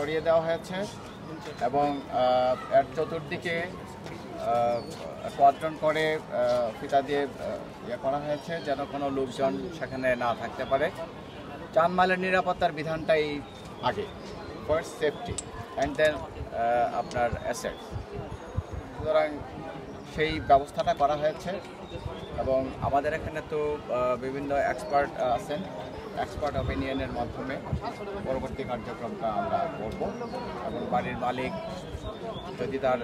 সরিয়ে দেওয়া হয়েছে এবং এর চতুর্দিকে কোয়াড্রন করে ফিতা দিয়ে ইয়ে করা হয়েছে যেন কোনো লোকজন সেখানে না থাকতে পারে। চানমালের নিরাপত্তার বিধানটাই আগে। ফার্স্ট সেফটি অ্যান্ড দেন আপনার অ্যাসেট সুতরাং সেই ব্যবস্থাটা করা হয়েছে এবং আমাদের এখানে তো বিভিন্ন এক্সপার্ট আছেন। এক্সপার্ট অপিনিয়নের মাধ্যমে পরবর্তী কার্যক্রমটা আমরা করব। এবং বাড়ির মালিক যদি তার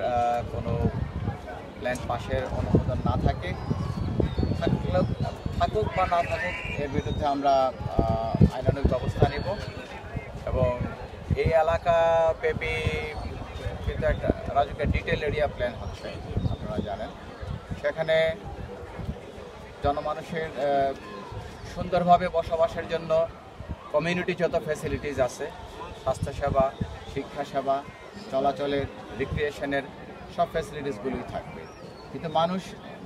কোনো প্ল্যান পাশের অনুমোদন না থাকে থাকুক বা না থাকুক এর বিরুদ্ধে আমরা আহ, আইনানুগ ব্যবস্থা নেব। এবং এই এলাকা পেপি কিন্তু একটা রাজুকের ডিটেল এরিয়া প্ল্যান হচ্ছে আপনারা জানেন। সেখানে জনমানুষের সুন্দরভাবে বসবাসের জন্য কমিউনিটি যত ফ্যাসিলিটিস আছে স্বাস্থ্যসেবা শিক্ষা সেবা চলাচলের রিক্রিয়েশনের সব ফ্যাসিলিটিসগুলোই থাকবে। কিন্তু মানুষ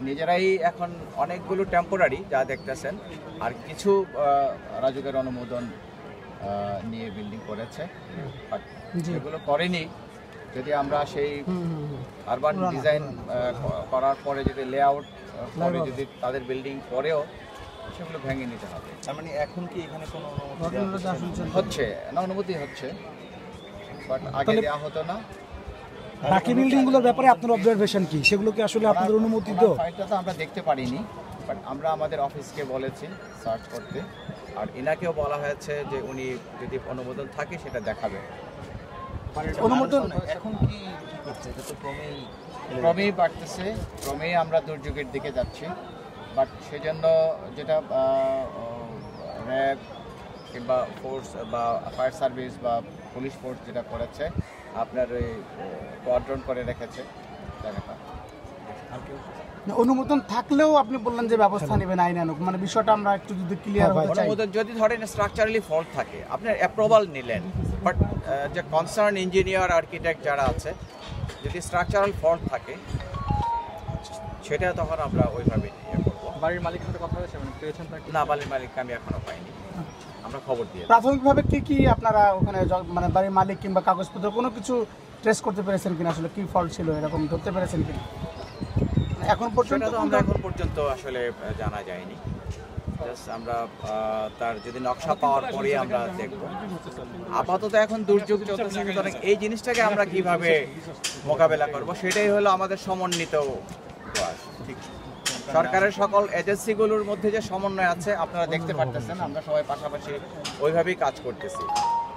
নিজেরাই এখন অনেকগুলো টেম্পোরারি যা দেখতেছেন আর কিছু রাজুকের অনুমোদন নিয়ে বিল্ডিং করেছে। যেগুলো করেনি যদি আমরা সেই আরবান ডিজাইন করার পরে যদি লেআউট পরে যদি তাদের বিল্ডিং পরেও সেগুলো ভেঙে নিতে হবে। তার মানে এখন কি এখানে কোনো অনুমতি হচ্ছে না? অনুমতি হচ্ছে। বাট আগে দেওয়া হতো না। বাকি বিল্ডিংগুলোর ব্যাপারে আপনার অবজারভেশন কি? সেগুলো কি আসলে আপনাদের অনুমতি তো? ফাইলটা তো আমরা দেখতে পারিনি বাট আমরা আমাদের অফিসকে বলেছি সার্চ করতে। আর এনাকেও বলা হয়েছে যে উনি যদি অনুমোদন থাকে সেটা দেখাবে। অনুমোদন এখন কি কি করছে? এটা তো ক্রমেই ক্রমেই বাড়তেছে ক্রমেই আমরা দুর্যোগের দিকে যাচ্ছি। বাট সেজন্য যেটা র্যাব কিংবা ফোর্স বা ফায়ার সার্ভিস বা পুলিশ ফোর্স যেটা করেছে আপনার ওই কোয়াড্রন করে রেখেছে। জায়গাটা অনুমোদন থাকলেও আপনি বললেন যে ব্যবস্থা নেবেন আইন আনুক। মানে বিষয়টা আমরা একটু যদি ক্লিয়ার হতে চাই। অনুমোদন যদি ধরেন স্ট্রাকচারালি ফল্ট থাকে আপনার অ্যাপ্রুভাল নিলেন বাট যে কনসার্ন ইঞ্জিনিয়ার আর্কিটেক্ট যারা আছে যদি স্ট্রাকচারাল ফল্ট থাকে সেটা তখন আমরা ওইভাবে বাড়ির মালিকের সাথে কথা হয়েছে? মানে পেয়েছেন তাকে? না বালির মালিককে আমি এখনও পাইনি। আমরা খবর দিয়ে প্রাথমিকভাবে কি কি আপনারা ওখানে মানে বাড়ির মালিক কিংবা কাগজপত্র কোনো কিছু ট্রেস করতে পেরেছেন কিনা? আসলে কি ফল্ট ছিল? এরকম ধরতে পেরেছেন কিনা? এখন পর্যন্ত আমরা এখন পর্যন্ত আসলে জানা যায়নি। জাস্ট আমরা তার যদি নকশা পাওয়ার পরেই আমরা দেখব। আপাতত এখন দুর্যোগ চলতেছে সুতরাং এই জিনিসটাকে আমরা কীভাবে মোকাবেলা করব সেটাই হলো আমাদের সমন্বিত প্রয়াস। ঠিক। সরকারের সকল এজেন্সিগুলোর মধ্যে যে সমন্বয় আছে আপনারা দেখতে পারতেছেন আমরা সবাই পাশাপাশি ওইভাবেই কাজ করতেছি।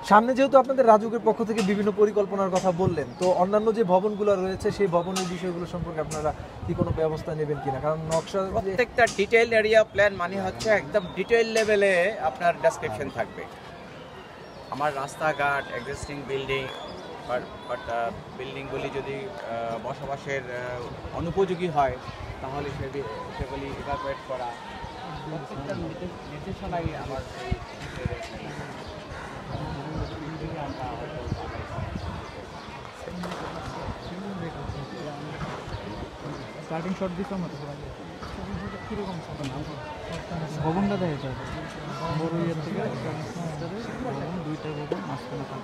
সামনে যেহেতু আপনাদের রাজুকের পক্ষ থেকে বিভিন্ন পরিকল্পনার কথা বললেন তো অন্যান্য যে ভবনগুলো রয়েছে সেই ভবনের বিষয়গুলো সম্পর্কে আপনারা কি কোনো ব্যবস্থা নেবেন কিনা? কারণ নকশা প্রত্যেকটা ডিটেইল এরিয়া প্ল্যান মানে হচ্ছে একদম ডিটেইল লেভেলে আপনার ডেসক্রিপশন থাকবে। আমার রাস্তাঘাট এক্সিস্টিং বিল্ডিং বাট বিল্ডিংগুলি যদি বসবাসের অনুপযোগী হয় তাহলে সেগুলি ইভাকুয়েট করা প্রত্যেকটা নির্দেশনাই আমার স্টার্টিং শট দিতাম না কীরকম ভবনটা দেখা যায় বড় ইয়ের থেকে मीटर होगा मस्त लगा।